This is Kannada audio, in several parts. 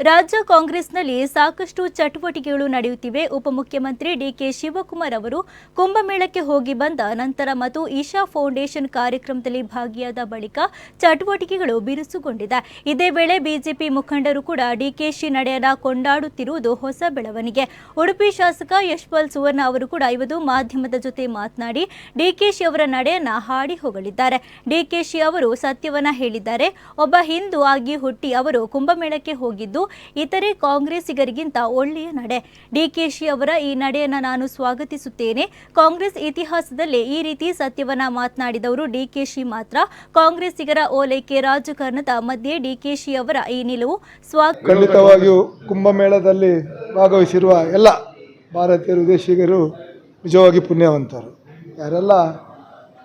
ರಾಜ್ಯ ಕಾಂಗ್ರೆಸ್ನಲ್ಲಿ ಸಾಕಷ್ಟು ಚಟುವಟಿಕೆಗಳು ನಡೆಯುತ್ತಿವೆ. ಉಪಮುಖ್ಯಮಂತ್ರಿ ಡಿಕೆ ಶಿವಕುಮಾರ್ ಅವರು ಕುಂಭಮೇಳಕ್ಕೆ ಹೋಗಿ ಬಂದ ನಂತರ ಮತ್ತು ಈಶಾ ಫೌಂಡೇಶನ್ ಕಾರ್ಯಕ್ರಮದಲ್ಲಿ ಭಾಗಿಯಾದ ಬಳಿಕ ಚಟುವಟಿಕೆಗಳು ಬಿರುಸುಗೊಂಡಿದೆ. ಇದೇ ವೇಳೆ ಬಿಜೆಪಿ ಮುಖಂಡರು ಕೂಡ ಡಿಕೆಶಿ ನಡೆಯನ ಕೊಂಡಾಡುತ್ತಿರುವುದು ಹೊಸ ಬೆಳವಣಿಗೆ. ಉಡುಪಿ ಶಾಸಕ ಯಶ್ಪಾಲ್ ಸುವರ್ಣ ಅವರು ಕೂಡ ಇವತ್ತು ಮಾಧ್ಯಮದ ಜೊತೆ ಮಾತನಾಡಿ, ಡಿಕೆಶಿ ಅವರ ನಡೆಯನ್ನ ಹಾಡಿ ಹೋಗಲಿದ್ದಾರೆ ಡಿಕೆಶಿ ಅವರು ಸತ್ಯವನ್ನ ಹೇಳಿದ್ದಾರೆ. ಒಬ್ಬ ಹಿಂದೂ ಆಗಿ ಹುಟ್ಟಿ ಅವರು ಕುಂಭಮೇಳಕ್ಕೆ ಹೋಗಿದ್ದು ಇತರೆ ಕಾಂಗ್ರೆಸ್ಸಿಗರಿಗಿಂತ ಒಳ್ಳೆಯ ನಡೆ. ಡಿಕೆಶಿ ಅವರ ಈ ನಡೆಯನ್ನು ನಾನು ಸ್ವಾಗತಿಸುತ್ತೇನೆ. ಕಾಂಗ್ರೆಸ್ ಇತಿಹಾಸದಲ್ಲಿ ಈ ರೀತಿ ಸತ್ಯವನ್ನ ಮಾತನಾಡಿದವರು ಡಿಕೆಶಿ ಮಾತ್ರ. ಕಾಂಗ್ರೆಸ್ಸಿಗರ ಓಲೈಕೆ ರಾಜಕಾರಣದ ಮಧ್ಯೆ ಡಿಕೆಶಿ ಅವರ ಈ ನಿಲುವು ಖಂಡಿತವಾಗಿಯೂ ಕುಂಭಮೇಳದಲ್ಲಿ ಭಾಗವಹಿಸಿರುವ ಎಲ್ಲ ಭಾರತೀಯರು ದೇಶಿಗರು ನಿಜವಾಗಿ ಪುಣ್ಯವಂತರು. ಯಾರೆಲ್ಲ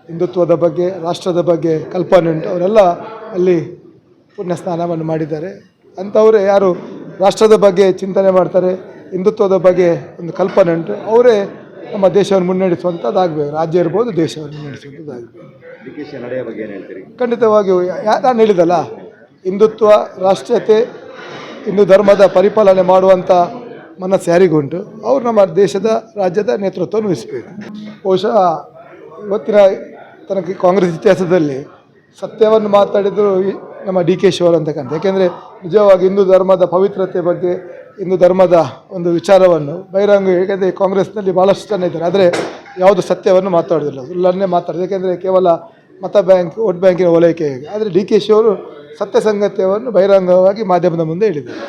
ಹಿಂದುತ್ವದ ಬಗ್ಗೆ, ರಾಷ್ಟ್ರದ ಬಗ್ಗೆ ಕಲ್ಪನೆ ಉಂಟು, ಅವರೆಲ್ಲ ಅಲ್ಲಿ ಪುಣ್ಯ ಸ್ನಾನವನ್ನು ಮಾಡಿದ್ದಾರೆ. ಅಂಥವರೇ ಯಾರು ರಾಷ್ಟ್ರದ ಬಗ್ಗೆ ಚಿಂತನೆ ಮಾಡ್ತಾರೆ ಹಿಂದುತ್ವದ ಬಗ್ಗೆ ಒಂದು ಕಲ್ಪನೆ ಉಂಟು ಅವರೇ ನಮ್ಮ ದೇಶವನ್ನು ಮುನ್ನಡೆಸುವಂಥದ್ದಾಗಬೇಕು. ರಾಜ್ಯ ಇರ್ಬೋದು ದೇಶವನ್ನು ಮುನ್ನಡೆಸುವಂಥದ್ದಾಗಬೇಕು. ಖಂಡಿತವಾಗಿಯೂ ನಾನು ಹೇಳಿದಲ್ಲ ಹಿಂದುತ್ವ ರಾಷ್ಟ್ರೀಯತೆ ಹಿಂದೂ ಧರ್ಮದ ಪರಿಪಾಲನೆ ಮಾಡುವಂಥ ಮನಸ್ಸು ಯಾರಿಗುಂಟು ಅವರು ನಮ್ಮ ದೇಶದ ರಾಜ್ಯದ ನೇತೃತ್ವವನ್ನು ವಹಿಸಬೇಕು. ಬಹುಶಃ ಇವತ್ತಿನ ತನಕ ಕಾಂಗ್ರೆಸ್ ಇತಿಹಾಸದಲ್ಲಿ ಸತ್ಯವನ್ನು ಮಾತಾಡಿದ್ರು ಈ ನಮ್ಮ ಡಿ ಕೆ ಶಿವರ್ ಅಂತಕ್ಕಂಥ. ಯಾಕೆಂದರೆ ನಿಜವಾಗಿ ಹಿಂದೂ ಧರ್ಮದ ಪವಿತ್ರತೆ ಬಗ್ಗೆ, ಹಿಂದೂ ಧರ್ಮದ ಒಂದು ವಿಚಾರವನ್ನು ಬಹಿರಂಗ ಏಕೆಂದರೆ ಕಾಂಗ್ರೆಸ್ನಲ್ಲಿ ಭಾಳಷ್ಟು ಜನ ಇದ್ದಾರೆ. ಆದರೆ ಯಾವುದು ಸತ್ಯವನ್ನು ಮಾತಾಡೋದಿಲ್ಲ. ಸುಳ್ಳನ್ನೇ ಮಾತಾಡೋದು. ಯಾಕೆಂದರೆ ಕೇವಲ ಮತ ಬ್ಯಾಂಕ್, ವೋಟ್ ಬ್ಯಾಂಕಿನ ಓಲೈಕೆ ಆದರೆ ಡಿ ಕೆ ಶಿವರು ಸತ್ಯ ಸಂಗತಿಯನ್ನು ಬಹಿರಂಗವಾಗಿ ಮಾಧ್ಯಮದ ಮುಂದೆ ಹೇಳಿದ್ದಾರೆ.